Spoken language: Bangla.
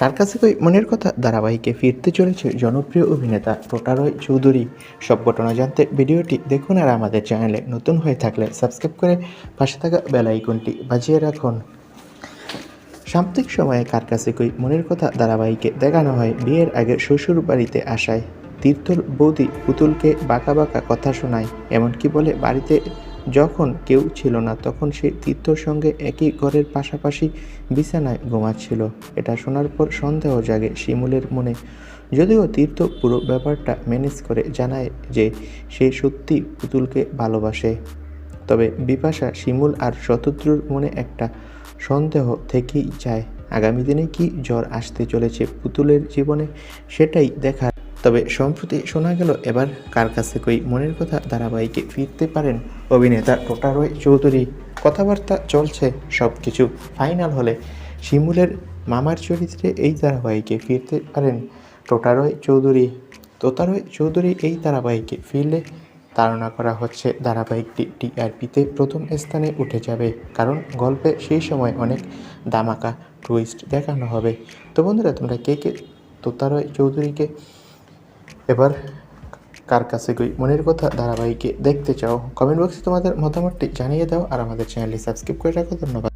কার কাছে কই মনের কথা? ধারাবাহিকে ফিরতে চলেছে জনপ্রিয় অভিনেতা টোটারয় চৌধুরী। সব ঘটনা জানতে ভিডিওটি দেখুন আর আমাদের চ্যানেলে নতুন হয়ে থাকলে সাবস্ক্রাইব করে পাশে থাকা বেল আইকনটি বাজিয়ে রাখুন। সাম্প্রতিক সময়ে কার কাছে কই মনের কথা? ধারাবাহিকে দেখানো হয় বিয়ের আগে শ্বশুর বাড়িতে আসায়। তীর্থর বৌদি পুতুলকে বাঁকা বাঁকা কথা শোনায়, এমনকি বলে বাড়িতে যখন কেউ ছিল না, তখন সে তীর্থর সঙ্গে একই ঘরের পাশাপাশি বিছানায় ঘুমাচ্ছিল। এটা শোনার পর সন্দেহ জাগে শিমুলের মনে। যদিও তীর্থ পুরো ব্যাপারটা ম্যানেজ করে জানায় যে সে সত্যি পুতুলকে ভালোবাসে। তবে বিপাশা, শিমুল আর শতদ্রুর মনে একটা সন্দেহ থেকেই যায়। আগামী দিনে কি জ্বর আসতে চলেছে পুতুলের জীবনে, সেটাই দেখার তবে সম্প্রতি শোনা গেল এবার কার কাছে কই মনের কথা ধারাবাহিকে ফিরতে পারেন অভিনেতা টোটারয় চৌধুরী। কথাবার্তা চলছে সব কিছু ফাইনাল হলে। শিমুলের মামার চরিত্রে এই ধারাবাহিকে ফিরতে পারেন টোটারয় চৌধুরী। তোতারয় চৌধুরী এই ধারাবাহিকে ফিরলে ধারণা করা হচ্ছে ধারাবাহিকটি টিআরপিতে প্রথম স্থানে উঠে যাবে, কারণ গল্পে সেই সময় অনেক দামাকা টুইস্ট দেখানো হবে। তো বন্ধুরা, তোমরা কে কে তোতারয় চৌধুরীকে এবার কার কাছে গই? মনের কথা, ধারাবাহিকে দেখতে চাও? কমেন্ট বক্সে তোমাদের মতামতটি জানিয়ে দাও আর আমাদের চ্যানেলটি সাবস্ক্রাইব করে রাখো। ধন্যবাদ।